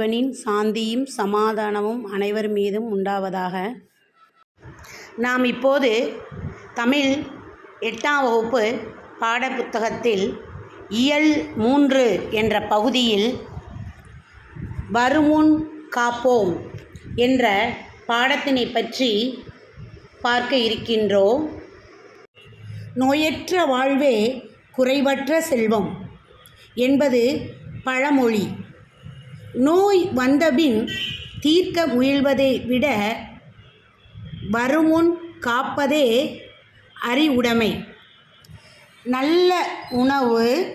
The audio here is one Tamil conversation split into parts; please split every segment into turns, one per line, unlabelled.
இறைவனின் சாந்தியும் சமாதானமும் அனைவர் மீதும் உண்டாவதாக. நாம் இப்போது தமிழ் எட்டாம் வகுப்பு பாடப்புத்தகத்தில் இயல் மூன்று என்ற பகுதியில் வருமுன் காப்போம் என்ற பாடத்தினை பற்றி பார்க்க இருக்கின்றோம். நோயற்ற வாழ்வே குறைவற்ற செல்வம் என்பது பழமொழி. நோய் வந்தபின் தீர்க்க முயல்வதை விட வருமுன் காப்பதே அறிவுடைமை. நல்ல உணவு.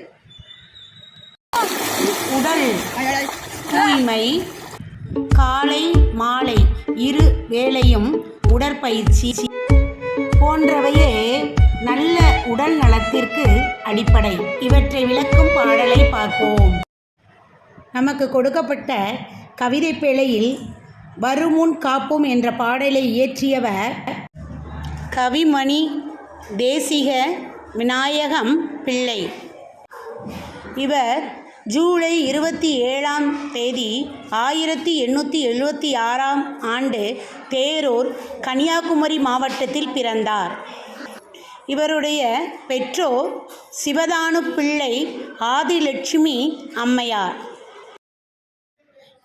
உடல் தூய்மை. காலை மாலை இரு வேளையும் உடற்பயிற்சி போன்றவையே நல்ல உடல் நலத்திற்கு அடிப்படை. இவற்றை விளக்கும் பாடலை பார்ப்போம். நமக்கு கொடுக்கப்பட்ட கவிதை பேழையில் வருமுன் காப்போம் என்ற பாடலை இயற்றியவர் கவிமணி தேசிக விநாயகம் பிள்ளை. இவர் ஜூலை இருபத்தி ஏழாம் தேதி ஆயிரத்தி எண்ணூற்றி எழுபத்தி ஆறாம் ஆண்டு தேரூர் கன்னியாகுமரி மாவட்டத்தில் பிறந்தார். இவருடைய பெற்றோர் சிவதானு பிள்ளை ஆதிலட்சுமி அம்மையார்.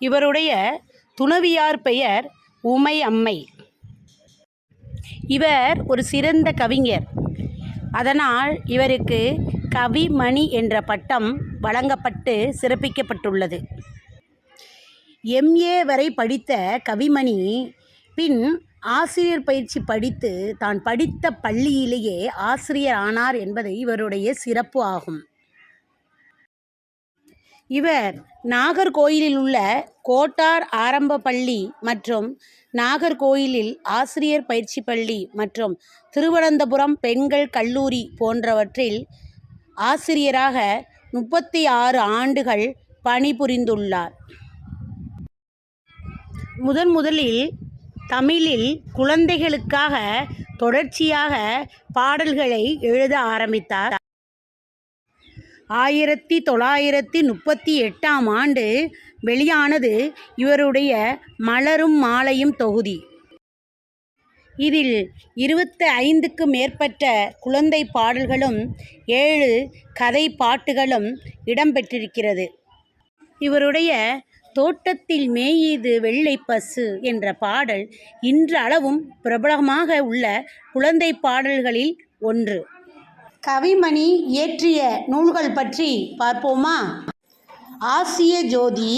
இவருடைய துணவியார் பெயர் உமை அம்மை இவர் ஒரு சிறந்த கவிஞர். அதனால் இவருக்கு கவிமணி என்ற பட்டம் வழங்கப்பட்டு சிறப்பிக்கப்பட்டுள்ளது. எம்ஏ வரை படித்த கவிமணி பின் ஆசிரியர் பயிற்சி படித்து தான் படித்த பள்ளியிலேயே ஆசிரியர் ஆனார் என்பது இவருடைய சிறப்பு ஆகும். இவர் நாகர்கோயிலில் உள்ள கோட்டார் ஆரம்ப பள்ளி மற்றும் நாகர்கோயிலில் ஆசிரியர் பயிற்சி பள்ளி மற்றும் திருவனந்தபுரம் பெண்கள் கல்லூரி போன்றவற்றில் ஆசிரியராக முப்பத்தி ஆறு ஆண்டுகள் பணிபுரிந்துள்ளார். முதன் முதலில் தமிழில் குழந்தைகளுக்காக தொடர்ச்சியாக பாடல்களை எழுத ஆரம்பித்தார். ஆயிரத்தி தொள்ளாயிரத்தி முப்பத்தி எட்டாம் ஆண்டு வெளியானது இவருடைய மலரும் மாலையும் தொகுதி. இதில் இருபத்தி ஐந்துக்கு மேற்பட்ட குழந்தை பாடல்களும் ஏழு கதை பாட்டுகளும் இடம்பெற்றிருக்கிறது. இவருடைய தோட்டத்தில் மேயீது வெள்ளை பசு என்ற பாடல் இன்றளவும் பிரபலமாக உள்ள குழந்தை பாடல்களில் ஒன்று. கவிமணி இயற்றிய நூல்கள் பற்றி பார்ப்போமா? ஆசிய ஜோதி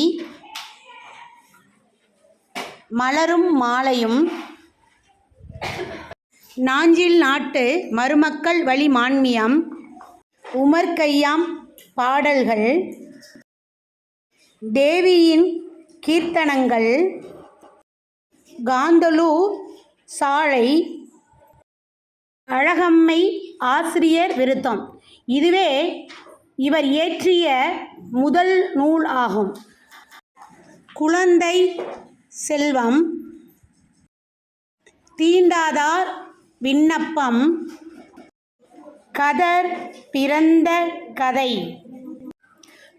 மலரும் மாலையும் நாஞ்சில் நாட்டு மருமக்கள் வழி மான்மியம் உமர் கையாம் பாடல்கள் தேவியின் கீர்த்தனங்கள் காந்தலூர் சாலை அழகம்மை ஆசிரியர் விருத்தம். இதுவே இவர் இயற்றிய முதல் நூல் ஆகும். குழந்தை செல்வம் தீண்டாதார் விண்ணப்பம் கதர் பிறந்த கதை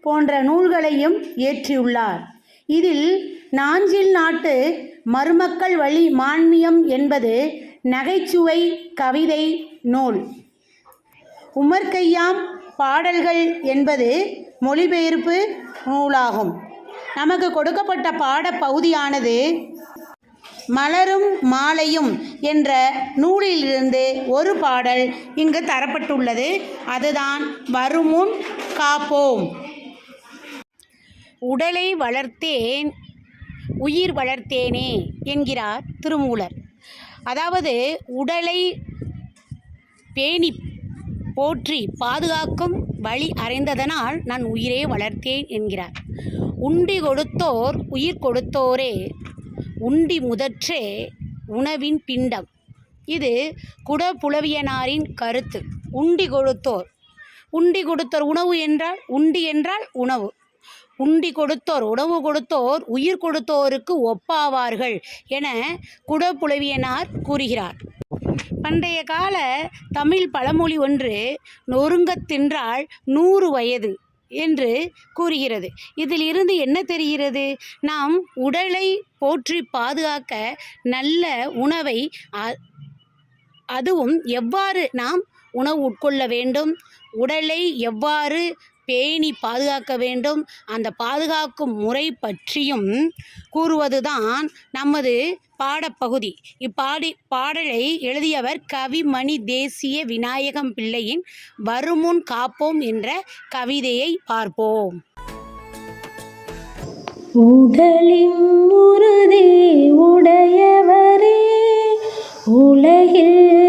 போன்ற நூல்களையும் இயற்றியுள்ளார். இதில் நாஞ்சில் நாட்டு மருமக்கள் வழி மான்மியம் என்பது நகைச்சுவை கவிதை நூல். உமர் கையாம் பாடல்கள் என்பது மொழிபெயர்ப்பு நூலாகும். நமக்கு கொடுக்கப்பட்ட பாடப்பகுதியானது மலரும் மாலையும் என்ற நூலிலிருந்து ஒரு பாடல் இங்கு தரப்பட்டுள்ளது. அதுதான் வருமுன் காப்போம். உடலை வளர்த்தேன் உயிர் வளர்த்தேனே என்கிறார் திருமூலர். அதாவது உடலை பேணி போற்றி பாதுகாக்கும் வழி அறிந்ததனால் நான் உயிரே வளர்த்தேன் என்கிறார். உண்டி கொடுத்தோர் உயிர் கொடுத்தோரே உண்டி முதற்றே உணவின் பிண்டம். இது குடப்புலவியனாரின் கருத்து. உண்டி கொடுத்தோர். உண்டி கொடுத்தோர் உணவு என்றால் உண்டி என்றால் உணவு. உண்டி கொடுத்தோர் உணவு கொடுத்தோர் உயிர் கொடுத்தோருக்கு ஒப்பாவார்கள் என குடப்புலவியனார் கூறுகிறார். பண்டைய கால தமிழ் பழமொழி ஒன்று நொறுங்கத் தின்றால் நூறு வயது என்று கூறுகிறது. இதில் இருந்து என்ன தெரிகிறது? நாம் உடலை போற்றி பாதுகாக்க நல்ல உணவை அ- அதுவும் எவ்வாறு நாம் உணவு உட்கொள்ள வேண்டும்? உடலை எவ்வாறு பேணி பாதுகாக்க வேண்டும். அந்த பாதுகாக்கும் முறை பற்றியும் கூறுவதுதான் நமது பாடப்பகுதி. இப்பாடி பாடலை எழுதியவர் கவிமணி தேசிய விநாயகம் பிள்ளையின் வருமுன் காப்போம் என்ற கவிதையை பார்ப்போம்.
உடலின் உறுதி உடையவரே உலகில்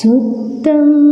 சுத்தம்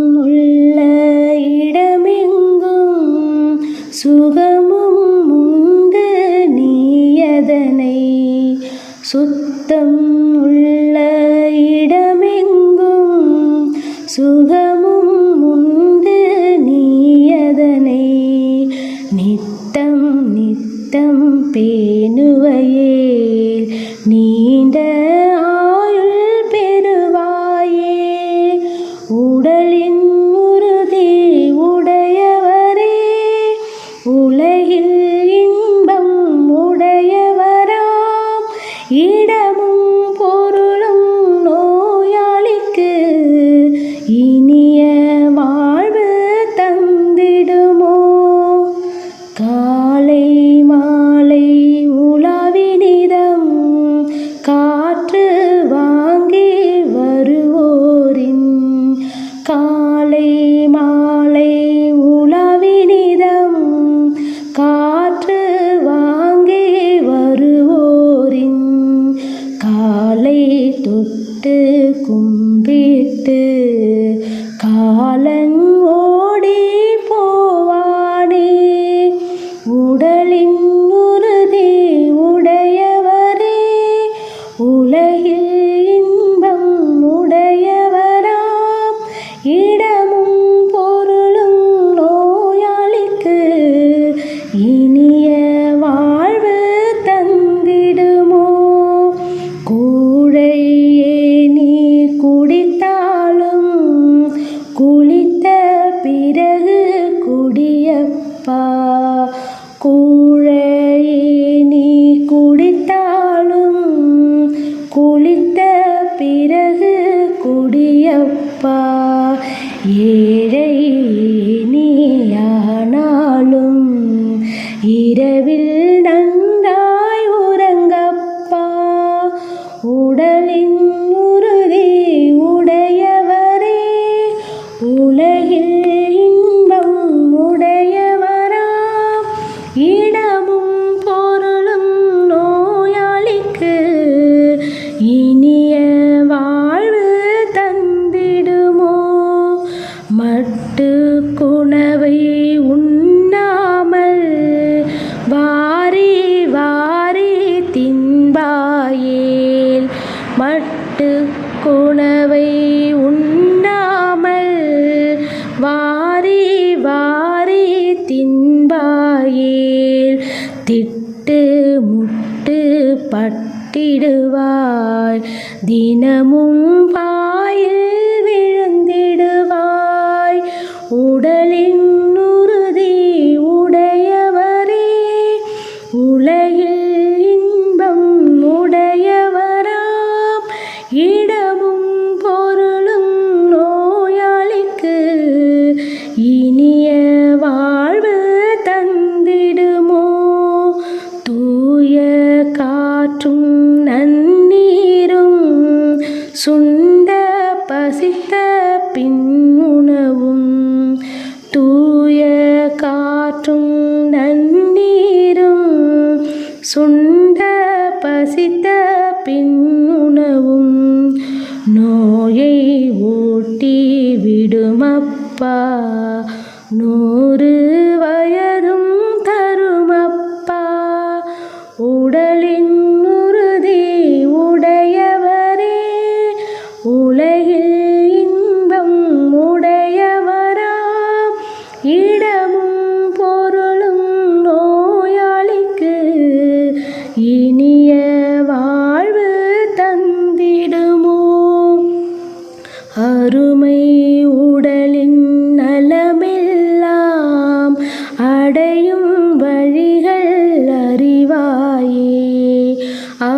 விடுவாய். தினமும் சுண்ட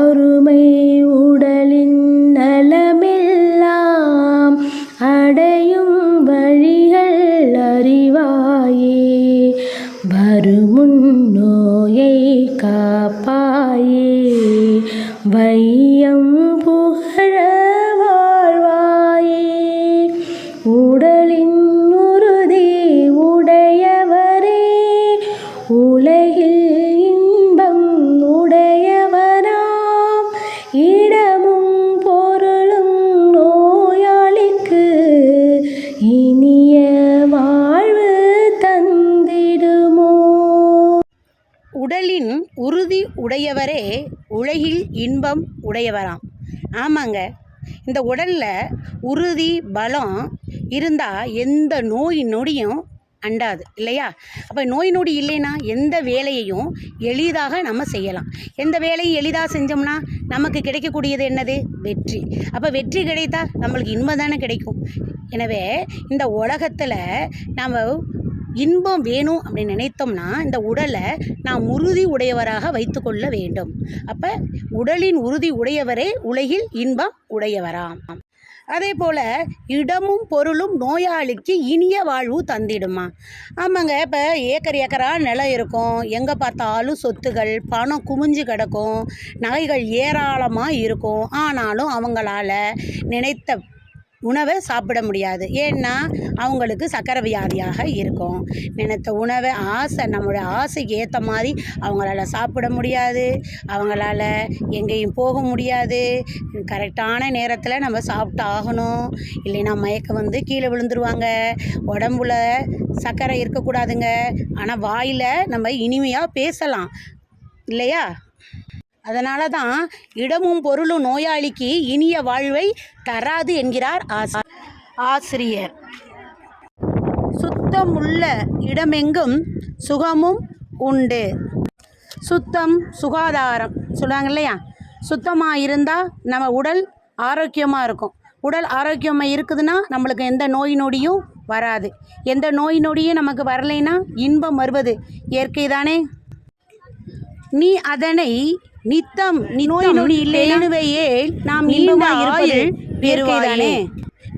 அருமை
உட ஆமாங்க. இந்த உடலில் உறுதி பலம் இருந்தால் எந்த நோய் நொடியும் அண்டாது இல்லையா? அப்போ நோய் நொடி இல்லைன்னா எந்த வேலையையும் எளிதாக நம்ம செய்யலாம். எந்த வேலையும் எளிதாக செஞ்சோம்னா நமக்கு கிடைக்கக்கூடியது என்னது? வெற்றி. அப்போ வெற்றி கிடைத்தா நம்மளுக்கு இன்பம் தானே கிடைக்கும். எனவே இந்த உலகத்தில் நம்ம இன்பம் வேணும் அப்படின்னு நினைத்தோம்னா இந்த உடலை நாம் உறுதி உடையவராக வைத்துக்கொள்ள வேண்டும். அப்போ உடலின் உறுதி உடையவரே உலகில் இன்பம் உடையவராம். அதே போல் இடமும் பொருளும் நோயாளிக்கு இனிய வாழ்வு தந்திடுமா? ஆமாங்க இப்போ ஏக்கர் ஏக்கரா நிலம் இருக்கும். எங்கே பார்த்தாலும் சொத்துகள் பணம் குமிஞ்சு கிடக்கும். நகைகள் ஏராளமாக இருக்கும். ஆனாலும் அவங்களால நினைத்த உணவை சாப்பிட முடியாது. ஏன்னா அவங்களுக்கு சக்கரை வியாதியாக இருக்கும். நினைத்த உணவை ஆசை நம்மளோட ஆசைக்கு ஏற்ற மாதிரி அவங்களால சாப்பிட முடியாது. அவங்களால எங்கேயும் போக முடியாது. கரெக்டான நேரத்தில் நம்ம சாப்பிட்டு ஆகணும். இல்லைன்னா மயக்கம் வந்து கீழே விழுந்துருவாங்க. உடம்புல சர்க்கரை இருக்கக்கூடாதுங்க. ஆனால் வாயில் நம்ம இனிமையாக பேசலாம். இல்லையா? அதனால தான் இடமும் பொருளும் நோயாளிக்கு இனிய வாழ்வை தராது என்கிறார் ஆசா ஆசிரியர். சுத்தமுள்ள இடமெங்கும் சுகமும் உண்டு. சுத்தம் சுகாதாரம் சொல்லுவாங்க இல்லையா சுத்தமாக இருந்தால் நம்ம உடல் ஆரோக்கியமாக இருக்கும் உடல் ஆரோக்கியமாக இருக்குதுன்னா நம்மளுக்கு எந்த நோய் நொடியும் வராது. எந்த நோய் நொடியும் நமக்கு வரலைன்னா இன்பம் வருவது இயற்கை தானே நீ அதனை நித்தம் நோய் நொடி இல்லையே? நாம் நீண்ட ஆயுள் பெறுவாயே.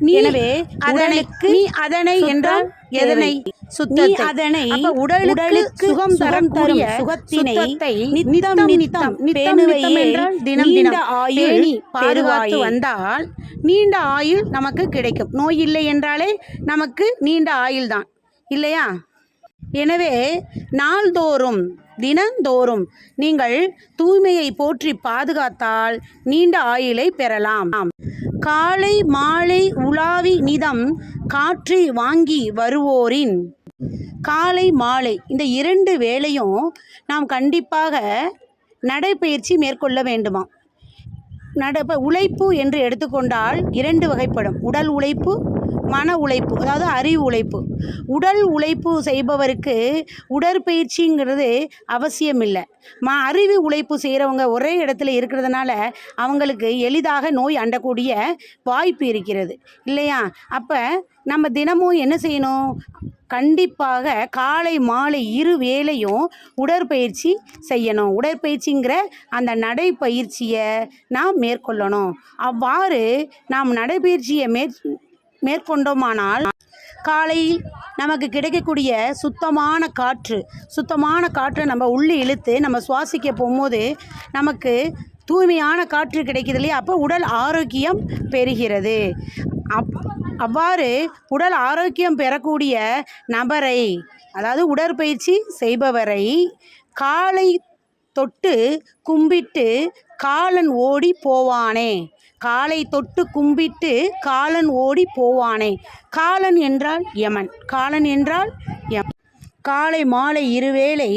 நீ எனவே அதனுக்கு நீ அதனை என்றால் எதனை? சுத்தத்தை. அதனை உடலுக்கு சுகம் தரம் தரும் சுகத்தினை நித்தம் நித்தம் பேணுவை என்றால் தினம் தினம் ஆயுள் பாதுகாத்து வந்தால் நீண்ட ஆயுள் நமக்கு கிடைக்கும். நோய் இல்லை என்றாலே நமக்கு நீண்ட ஆயுள் தான் இல்லையா? எனவே நாள்தோறும் தினந்தோறும் நீங்கள் தூய்மையை போற்றி பாதுகாத்தால் நீண்ட ஆயுளை பெறலாம். காலை மாலை உலாவி நிதம் காற்றை வாங்கி வருவோரின். காலை மாலை இந்த இரண்டு வேளையும் நாம் கண்டிப்பாக நடைப்பயிற்சி மேற்கொள்ள வேண்டுமா நட உழைப்பு என்று எடுத்துக்கொண்டால் இரண்டு வகைப்படும். உடல் உழைப்பு மன உழைப்பு அதாவது அறிவு உழைப்பு. உடல் உழைப்பு செய்பவருக்கு உடற்பயிற்சிங்கிறது அவசியம் இல்லை மா அறிவு உழைப்பு செய்கிறவங்க ஒரே இடத்துல இருக்கிறதுனால அவங்களுக்கு எளிதாக நோய் அண்டக்கூடிய வாய்ப்பு இருக்கிறது. இல்லையா? அப்போ நம்ம தினமும் என்ன செய்யணும்? கண்டிப்பாக காலை மாலை இரு வேளையும் உடற்பயிற்சி செய்யணும். உடற்பயிற்சிங்கிற அந்த நடைப்பயிற்சியை நாம் மேற்கொள்ளணும். அவ்வாறு நாம் நடைப்பயிற்சியை மேற் மேற்கொண்டோமானால் காலையில் நமக்கு கிடைக்கக்கூடிய சுத்தமான காற்று சுத்தமான காற்றை நம்ம உள்ளே இழுத்து நம்ம சுவாசிக்க போகும்போது நமக்கு தூய்மையான காற்று கிடைக்கிறது இல்லையா? அப்போ உடல் ஆரோக்கியம் பெறுகிறது. அப் அவ்வாறு உடல் ஆரோக்கியம் பெறக்கூடிய நபரை அதாவது உடற்பயிற்சி செய்பவரை காலை தொட்டு கும்பிட்டு காலன் ஓடி போவானே. காலை தொட்டு கும்பிட்டு காலன் ஓடி போவானே. காலன் என்றால் யமன். காலன் என்றால் யம் காலை மாலை இருவேளை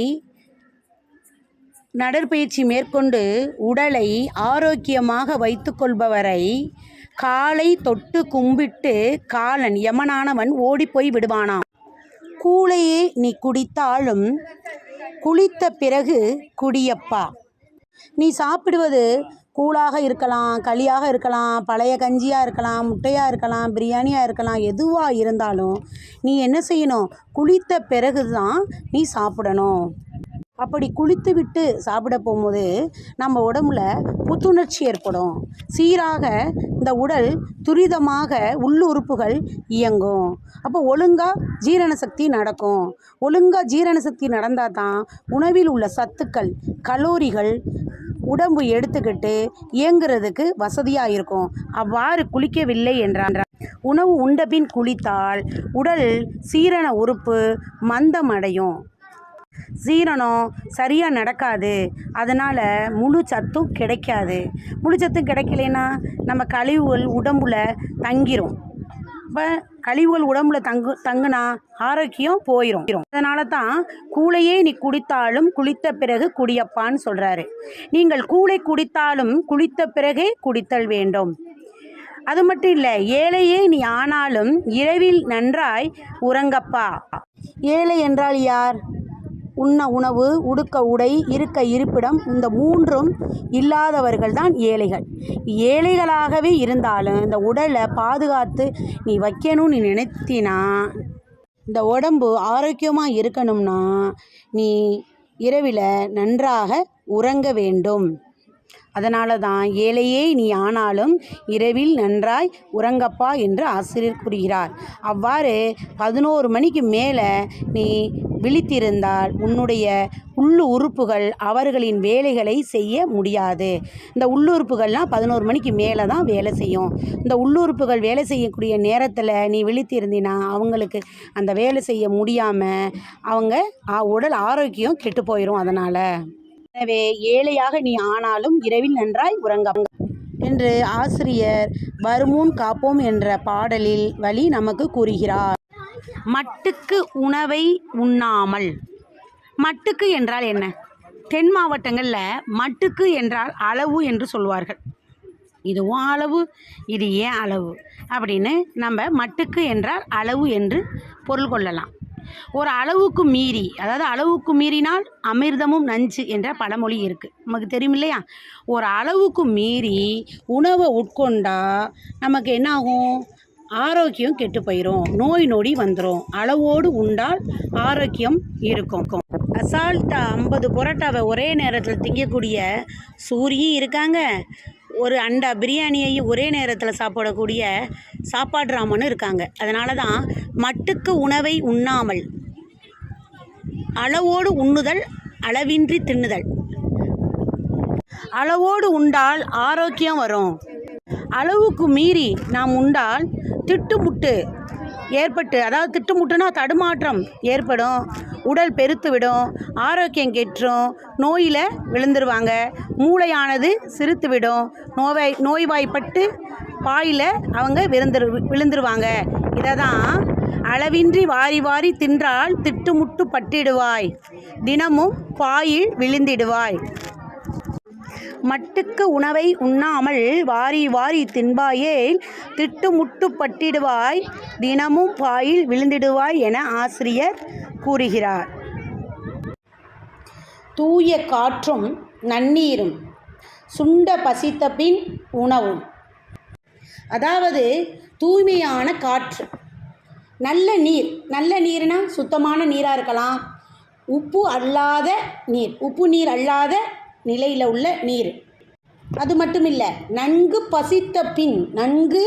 நடற்பயிற்சி மேற்கொண்டு உடலை ஆரோக்கியமாக வைத்துக்கொள்பவரை காலை தொட்டு கும்பிட்டு காலன் யமனானவன் ஓடிப்போய் விடுவானாம். கூளையே நீ குடித்தாலும் குளித்த பிறகு குடியப்பா. நீ சாப்பிடுவது கூழாக இருக்கலாம் களியாக இருக்கலாம் பழைய கஞ்சியாக இருக்கலாம் முட்டையாக இருக்கலாம் பிரியாணியாக இருக்கலாம் எதுவாக இருந்தாலும் நீ என்ன செய்யணும்? குளித்த பிறகு தான் நீ சாப்பிடணும். அப்படி குளித்து விட்டு சாப்பிட போகும்போது நம்ம உடம்புல புத்துணர்ச்சி ஏற்படும். சீராக இந்த உடல் துரிதமாக உள்ளுறுப்புகள் இயங்கும். அப்போ ஒழுங்காக ஜீரண சக்தி நடக்கும். ஒழுங்காக ஜீரண சக்தி நடந்தால் தான் உணவில் உள்ள சத்துக்கள் கலோரிகள் உடம்பு எடுத்துக்கிட்டு இயங்குறதுக்கு வசதியாக இருக்கும். அவ்வாறு குளிக்கவில்லை என்றான். உணவு உண்டபின் குளித்தால் உடல் சீரண உறுப்பு மந்தமடையும். சீரணம் சரியாக நடக்காது. அதனால் முழு சத்தும் கிடைக்காது. முழு சத்தும் கிடைக்கலைன்னா நம்ம கழிவுகள் உடம்புல தங்கிரும். இப்போ கழிவுகள் உடம்புல தங்கு தங்குனா ஆரோக்கியம் போயிடும் அதனால தான் கூழையே நீ குடித்தாலும் குளித்த பிறகு குடியப்பான்னு சொல்கிறாரு நீங்கள் கூளை குடித்தாலும் குளித்த பிறகே குடித்தல் வேண்டும். அது மட்டும் இல்லை ஏழையே நீ ஆனாலும் இரவில் நன்றாய் உறங்கப்பா. ஏழை என்றால் யார்? உண்ண உணவு உடுக்க உடை இருக்க இருப்பிடம் இந்த மூன்றும் இல்லாதவர்கள் தான் ஏழைகள். ஏழைகளாகவே இருந்தாலும் இந்த உடலை பாதுகாத்து நீ வைக்கணும்னு நீ நினைத்தினா இந்த உடம்பு ஆரோக்கியமாக இருக்கணும்னா நீ இரவில் நன்றாக உறங்க வேண்டும். அதனால தான் ஏழையே நீ ஆனாலும் இரவில் நன்றாய் உறங்கப்பா என்று ஆசிரியர் கூறுகிறார். அவ்வாறு பதினோரு மணிக்கு மேலே நீ விழித்திருந்தால் உன்னுடைய உள்ளு உறுப்புகள் அவர்களின் வேலைகளை செய்ய முடியாது. இந்த உள்ளுறுப்புகள்லாம் பதினோரு மணிக்கு மேலே தான் வேலை செய்யும். இந்த உள்ளுறுப்புகள் வேலை செய்யக்கூடிய நேரத்தில் நீ விழித்திருந்தினா அவங்களுக்கு அந்த வேலை செய்ய முடியாமல் அவங்க ஆ- உடல் ஆரோக்கியம் கெட்டு போயிடும் அதனால். எனவே ஏழையாக நீ ஆனாலும் இரவில் நன்றாய் உறங்க என்று ஆசிரியர் வருமுன் காப்போம் என்ற பாடலில் வழி நமக்கு கூறுகிறார். மட்டுக்கு உணவை உண்ணாமல். மட்டுக்கு என்றால் என்ன? தென் மாவட்டங்களில் மட்டுக்கு என்றால் அளவு என்று சொல்வார்கள். இதுவும் அளவு இது ஏன் அளவு? அப்படின்னு நம்ம மட்டுக்கு என்றால் அளவு என்று பொருள் கொள்ளலாம். ஒரு அளவுக்கு மீறி அதாவது அளவுக்கு மீறினால் அமிர்தமும் நஞ்சு என்ற பழமொழி இருக்குது நமக்கு தெரியும் இல்லையா ஒரு அளவுக்கு மீறி உணவை உட்கொண்டா நமக்கு என்ன ஆகும் ஆரோக்கியம் கெட்டு போயிடும் நோய் நொடி வந்துடும் அளவோடு உண்டால் ஆரோக்கியம் இருக்கும். அசால்ட்டாக ஐம்பது புரோட்டாவை ஒரே நேரத்தில் திங்கக்கூடிய சூரியும் இருக்காங்க. ஒரு அண்டா பிரியாணியையும் ஒரே நேரத்தில் சாப்பிடக்கூடிய சாப்பாடு ராமனும் இருக்காங்க. அதனால தான் மட்டுக்கு உணவை உண்ணாமல் அளவோடு உண்ணுதல் அளவின்றி தின்னுதல். அளவோடு உண்டால் ஆரோக்கியம் வரும். அளவுக்கு மீறி நாம் உண்டால் திட்டுமுட்டு ஏற்பட்டு அதாவது திட்டுமுட்டுனா தடுமாற்றம் ஏற்படும் உடல் பெருத்துவிடும் ஆரோக்கியம் கெட்டுரும் நோயில் விழுந்துருவாங்க. மூளையானது சிரித்துவிடும் நோவாய் நோய்வாய்ப்பட்டு பாயில் அவங்க விழுந்துரு விழுந்துருவாங்க. இதை தான் அளவின்றி வாரி வாரி தின்றால் திட்டுமுட்டு பட்டிடுவாய் தினமும் பாயில் விழுந்திடுவாய். மட்டுக்கு உணவை உண்ணாமல் வாரி வாரி தின்பாயேல் திட்டுமுட்டு பட்டிடுவாய் தினமும் பாயில் விழுந்திடுவாய் என ஆசிரியர் கூறுகிறார். தூய காற்றும் நன்னீரும் சுண்ட பசித்த பின் உணவும். அதாவது தூய்மையான காற்று. நல்ல நீர் நல்ல நீர்னா சுத்தமான நீராக இருக்கலாம். உப்பு அல்லாத நீர் உப்பு நீர் அல்லாத நிலையில் உள்ள நீர். அது மட்டும் இல்லை நன்கு பசித்த பின் நன்கு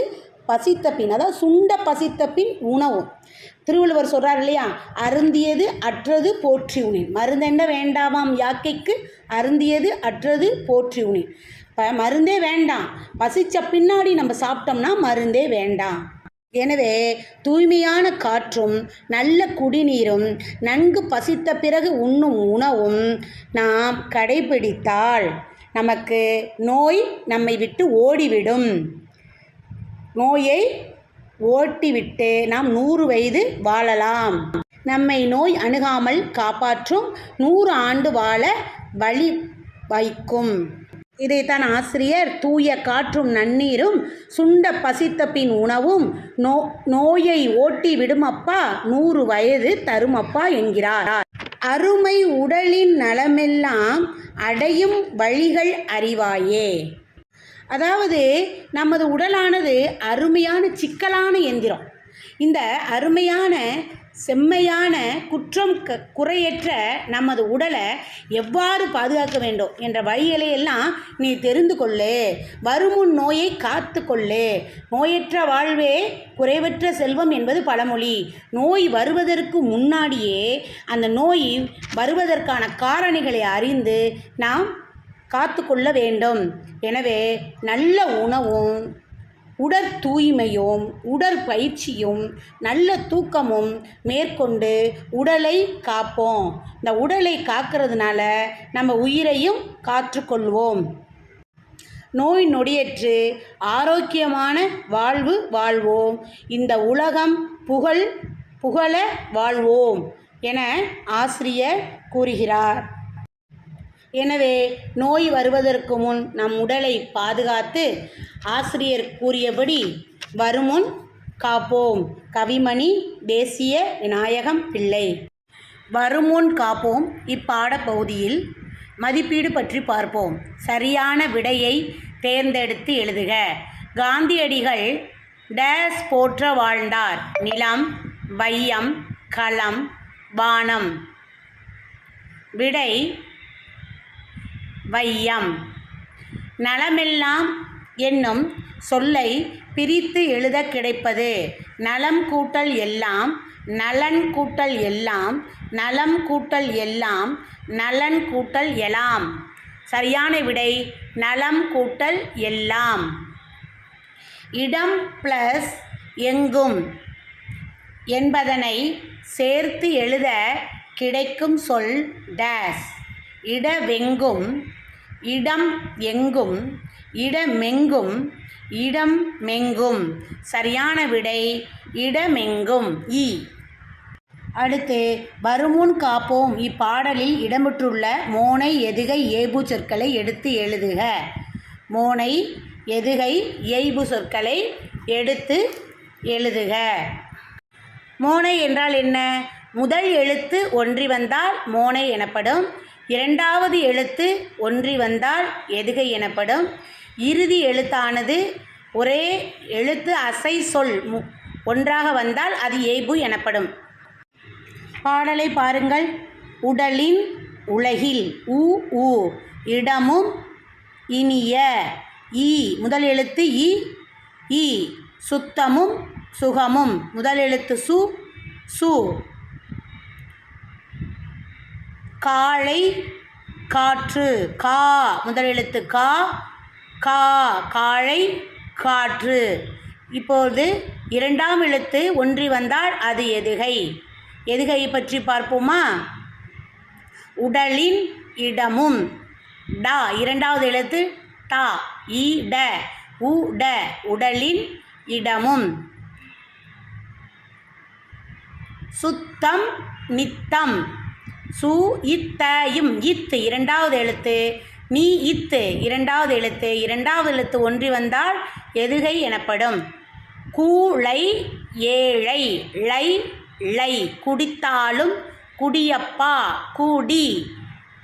பசித்த பின் அதாவது சுண்ட பசித்த பின் உணவும் திருவள்ளுவர் சொல்கிறார் இல்லையா? அருந்தியது அற்றது போற்றி உணின் மருந்தென்ன வேண்டாமாம் யாக்கைக்கு? அருந்தியது அற்றது போற்றி உணின் இப்போ மருந்தே வேண்டாம். பசித்த பின்னாடி நம்ம சாப்பிட்டோம்னா மருந்தே வேண்டாம். எனவே தூய்மையான காற்றும் நல்ல குடிநீரும் நன்கு பசித்த பிறகு உண்ணும் உணவும் நாம் கடைபிடித்தால் நமக்கு நோய் நம்மை விட்டு ஓடிவிடும். நோயை ஓட்டிவிட்டு நாம் நூறு வயது வாழலாம். நம்மை நோய் அணுகாமல் காப்பாற்றும் நூறு ஆண்டு வாழ வழி வைக்கும் இதைத்தான் ஆசிரியர் தூய காற்றும் நன்னீரும் சுண்ட பசித்த பின் உணவும் நோ நோயை ஓட்டி விடுமப்பா நூறு வயது தருமப்பா என்கிறார். அருமை உடலின் நலமெல்லாம் அடையும் வழிகள் அறிவாயே. அதாவது நமது உடலானது அருமையான சிக்கலான எந்திரம். இந்த அருமையான செம்மையான குற்றம் க குறையற்ற நமது உடலை எவ்வாறு பாதுகாக்க வேண்டும் என்ற வழிகளையெல்லாம் நீ தெரிந்து கொள்ளு. வருமுன் நோயை காத்து கொள்ளு. நோயற்ற வாழ்வே குறைவற்ற செல்வம் என்பது பழமொழி. நோய் வருவதற்கு முன்னாடியே அந்த நோய் வருவதற்கான காரணிகளை அறிந்து நாம் காத்து கொள்ள வேண்டும். எனவே நல்ல உணவும் உடற் தூய்மையும் உடற்பயிற்சியும் நல்ல தூக்கமும் மேற்கொண்டு உடலை காப்போம். இந்த உடலை காக்கிறதுனால நம்ம உயிரையும் காற்றுக்கொள்வோம் நோய் நொடியற்று ஆரோக்கியமான வாழ்வு வாழ்வோம். இந்த உலகம் புகழ் புகழ வாழ்வோம் என ஆசிரியர் கூறுகிறார். எனவே நோய் வருவதற்கு முன் நம் உடலை பாதுகாத்து ஆசிரியர் கூறியபடி வருமுன் காப்போம். கவிமணி தேசிய விநாயகம் பிள்ளை. வருமுன் காப்போம். இப்பாட பகுதியில் மதிப்பீடு பற்றி பார்ப்போம். சரியான விடையை தேர்ந்தெடுத்து எழுதுக. காந்தியடிகள் டேஸ் போற்ற வாழ்ந்தார். நிலம் வையம் களம் வானம். விடை வையம். நலமெல்லாம் என்னும் சொல்லை பிரித்து எழுத கிடைப்பது. நலம் கூட்டல் எல்லாம் நலன் கூட்டல் எல்லாம் நலம் கூட்டல் எல்லாம் நலன் கூட்டல் எலாம். சரியான விடை நலம் கூட்டல் எல்லாம். இடம் ப்ளஸ் எங்கும் என்பதனை சேர்த்து எழுத கிடைக்கும் சொல் டேஸ். இடவெங்கும் இடம் எங்கும் இடமெங்கும் இடம் மெங்கும் சரியான விடை இடமெங்கும். இ. அடுத்து வருமுன் காப்போம். இப்பாடலில் இடம்பெற்றுள்ள மோனை எதுகை ஏய்பு சொற்களை எடுத்து எழுதுக. மோனை எதுகை ஏய்பு சொற்களை எடுத்து எழுதுக. மோனை என்றால் என்ன? முதல் எழுத்து ஒன்றி வந்தால் மோனை எனப்படும். இரண்டாவது எழுத்து ஒன்றி வந்தால் எதுகை எனப்படும். இறுதி எழுத்தானது ஒரே எழுத்து அசை சொல் மு- ஒன்றாக வந்தால் அது ஏய்பு எனப்படும். பாடலை பாருங்கள். உடலின் உலகில் உ உ இடமும் இனிய ஈ முதல் எழுத்து இ ஈ சுத்தமும் சுகமும். முதல் எழுத்து சு சு. காளை காற்று கா முதல் எழுத்து கா கா காளை காற்று. இப்போது இரண்டாம் எழுத்து ஒன்றி வந்தால் அது எதுகை? எதுகை பற்றி பார்ப்போமா? உடலின் இடமும். டா இரண்டாவது எழுத்து டா இ ட உ ட உடலின் இடமும். சுத்தம் நித்தம். சு இத்தயும் இத்து இரண்டாவது எழுத்து. நீ இத்து இரண்டாவது எழுத்து. இரண்டாவது எழுத்து ஒன்றி வந்தால் எதுகை எனப்படும். கூளை ஏழை. லை ளை குடித்தாலும் குடியப்பா. கூடி.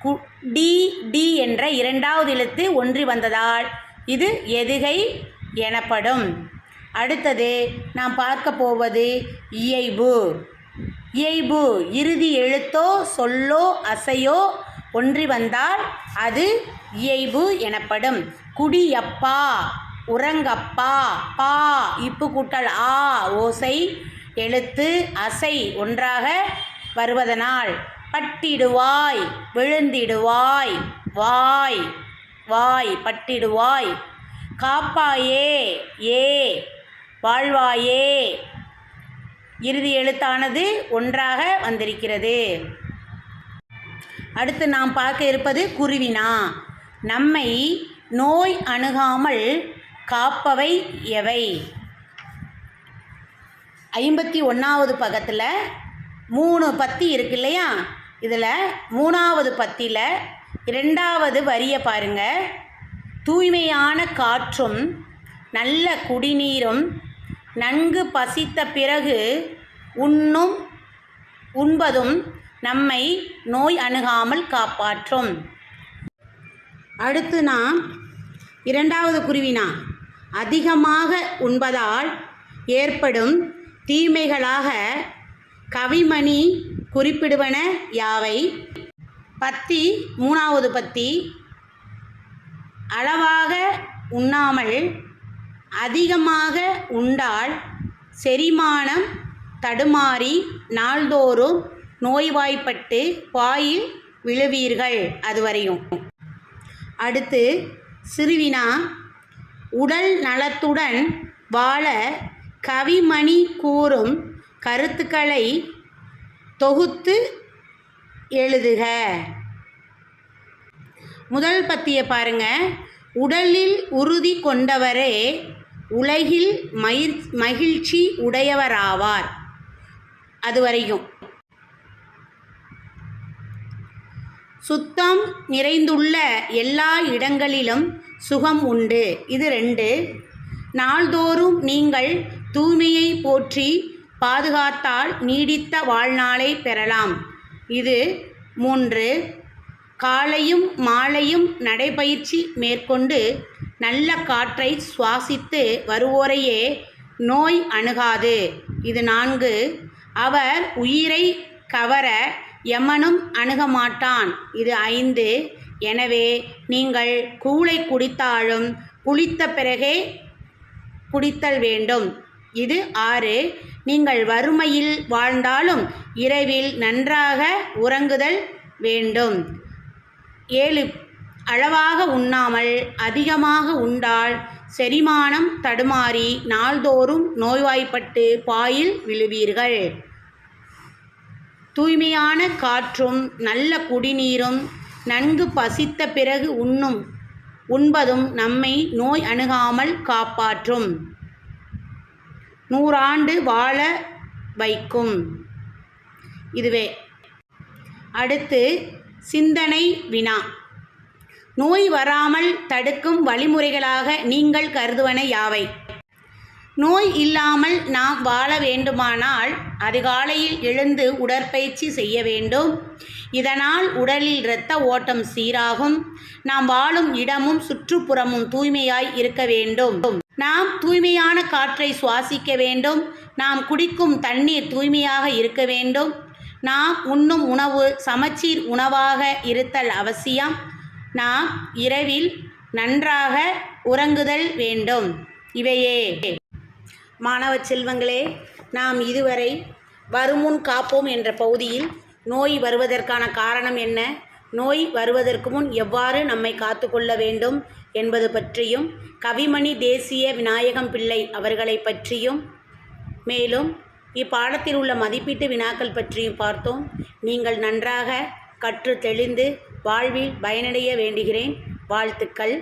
கு டி டி என்ற இரண்டாவது எழுத்து ஒன்றி வந்ததால் இது எதுகை எனப்படும். அடுத்தது நாம் பார்க்க போவது இயைபு. இயைபு இறுதி எழுத்தோ சொல்லோ அசையோ ஒன்றி வந்தால் அது இயைபு எனப்படும். குடியப்பா உறங்கப்பா பா இப்பு கூட்டல் ஆ ஓசை எழுத்து அசை ஒன்றாக வருவதனால் பட்டிடுவாய் விழுந்திடுவாய் வாய் வாய் பட்டிடுவாய். காப்பாயே ஏ வாழ்வாயே இறுதி எழுத்தானது ஒன்றாக வந்திருக்கிறது. அடுத்து நாம் பார்க்க இருப்பது குருவினா. நம்மை நோய் அணுகாமல் காப்பவை எவை? ஐம்பத்தி ஒன்றாவது பக்கத்தில் மூணு பத்தி இருக்கு இல்லையா? இதில் மூணாவது பத்தியில் இரண்டாவது வரியை பாருங்கள் தூய்மையான காற்றும் நல்ல குடிநீரும் நன்கு பசித்த பிறகு உண்ணும் உண்பதும் நம்மை நோய் அணுகாமல் காப்பாற்றும். அடுத்து நாம் இரண்டாவது குருவினா அதிகமாக உண்பதால் ஏற்படும் தீமைகளாக கவிமணி குறிப்பிடுவன யாவை? பத்தி மூணாவது பத்தி அளவாக உண்ணாமல் அதிகமாக உண்டால் செரிமானம் தடுமாறி நாள்தோறும் நோய்வாய்ப்பட்டு பாயில் விழுவீர்கள் அதுவரையும். அடுத்து சிறுவினா உடல் நலத்துடன் வாழ கவிமணி கூறும் கருத்துக்களை தொகுத்து எழுதுக. முதல் பத்தியை பாருங்க. உடலில் உறுதி கொண்டவரே உலகில் மயிர் மகிழ்ச்சி உடையவராவார். அதுவரையும். சுத்தம் நிறைந்துள்ள எல்லா இடங்களிலும் சுகம் உண்டு. இது ரெண்டு. நாள்தோறும் நீங்கள் தூய்மையை போற்றி பாதுகாத்தால் நீடித்த வாழ்நாளை பெறலாம். இது மூன்று. காலையும் மாலையும் நடைபயிற்சி மேற்கொண்டு நல்ல காற்றை சுவாசித்து வருவோரையே நோய் அணுகாது. இது நான்கு. அவர் உயிரை கவர எமனும் அணுக மாட்டான். இது ஐந்து. எனவே நீங்கள் கூளை குடித்தாலும் குளித்த பிறகே குடித்தல் வேண்டும். இது ஆறு. நீங்கள் வறுமையில் வாழ்ந்தாலும் இரவில் நன்றாக உறங்குதல் வேண்டும். ஏழு. அளவாக உண்ணாமல் அதிகமாக உண்டால் செரிமானம் தடுமாறி நாள்தோறும் நோய்வாய்ப்பட்டு பாயில் விழுவீர்கள். தூய்மையான காற்றும் நல்ல குடிநீரும் நன்கு பசித்த பிறகு உண்ணும் உண்பதும் நம்மை நோய் அணுகாமல் காப்பாற்றும். நூறாண்டு வாழ வைக்கும். இதுவே. அடுத்து சிந்தனை வினா. நோய் வராமல் தடுக்கும் வழிமுறைகளாக நீங்கள் கருதுவன யாவை? நோய் இல்லாமல் நாம் வாழ வேண்டுமானால் அதிகாலையில் எழுந்து உடற்பயிற்சி செய்ய வேண்டும். இதனால் உடலில் இரத்த ஓட்டம் சீராகும். நாம் வாழும் இடமும் சுற்றுப்புறமும் தூய்மையாய் இருக்க வேண்டும். நாம் தூய்மையான காற்றை சுவாசிக்க வேண்டும். நாம் குடிக்கும் தண்ணீர் தூய்மையாக இருக்க வேண்டும். நாம் உண்ணும் உணவு சமச்சீர் உணவாக இருத்தல் அவசியம். நாம் இரவில் நன்றாக உறங்குதல் வேண்டும். இவையே. மாணவ செல்வங்களே நாம் இதுவரை வருமுன் காப்போம் என்ற பகுதியில் நோய் வருவதற்கான காரணம் என்ன? நோய் வருவதற்கு முன் எவ்வாறு நம்மை காத்துக்கொள்ள வேண்டும் என்பது பற்றியும் கவிமணி தேசிய விநாயகம் பிள்ளை அவர்களை பற்றியும் மேலும் இப்பாடத்தில் உள்ள மதிப்பீட்டு வினாக்கள் பற்றியும் பார்த்தோம். நீங்கள் நன்றாக கற்று தெளிந்து வாழ்வில் பயனடைய வேண்டுகிறேன். வாழ்த்துக்கள்.